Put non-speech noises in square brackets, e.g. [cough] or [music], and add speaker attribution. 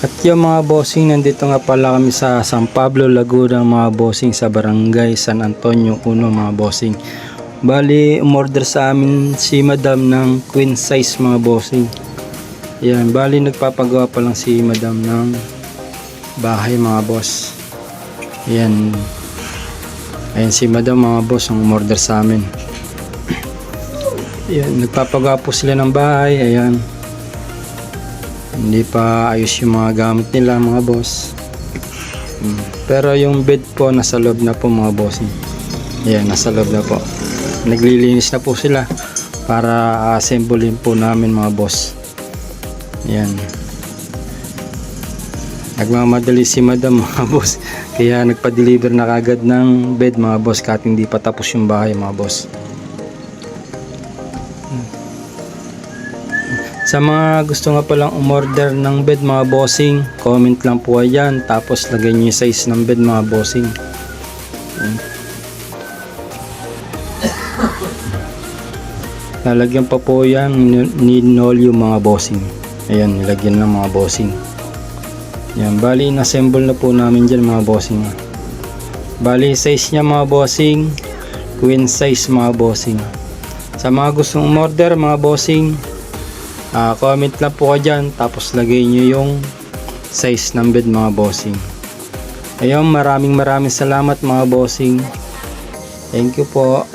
Speaker 1: At yung mga bossing, nandito nga pala kami sa San Pablo, Laguna, mga bossing sa barangay San Antonio, Uno, mga bossing. Bali, umorder sa amin si madam ng queen size mga bossing. Yan, bali nagpapagawa pa lang si madam ng bahay mga boss. Yan. Ayan si madam mga boss ang umorder sa amin. Yan, nagpapagawa po sila ng bahay. Ayan. Hindi pa ayos yung mga gamit nila mga boss. Mm. Pero yung bed po nasa loob na po mga bossing. Ayan, nasa loob na po. Naglilinis na po sila para assemblein po namin mga boss. Ayan. Nagmamadali si madam [laughs] mga boss. Kaya nagpa-deliver na kagad ng bed mga boss kahit hindi pa tapos yung bahay mga boss. Sa mga gusto nga palang umorder ng bed mga bossing, comment lang po ayan. Tapos lagay nyo yung size ng bed mga bossing. [laughs] Lalagyan pa po yan ni Nolio mga bossing. Ayan, nilagyan ng mga bossing. Yan, bali in-assemble na po namin dyan mga bossing. Bali size niya mga bossing, queen size mga bossing. Sa mga gustong umorder mga bossing, Ah, comment lang po ka dyan tapos lagay nyo yung size ng bed mga bossing. Ayun maraming maraming salamat mga bossing. Thank you po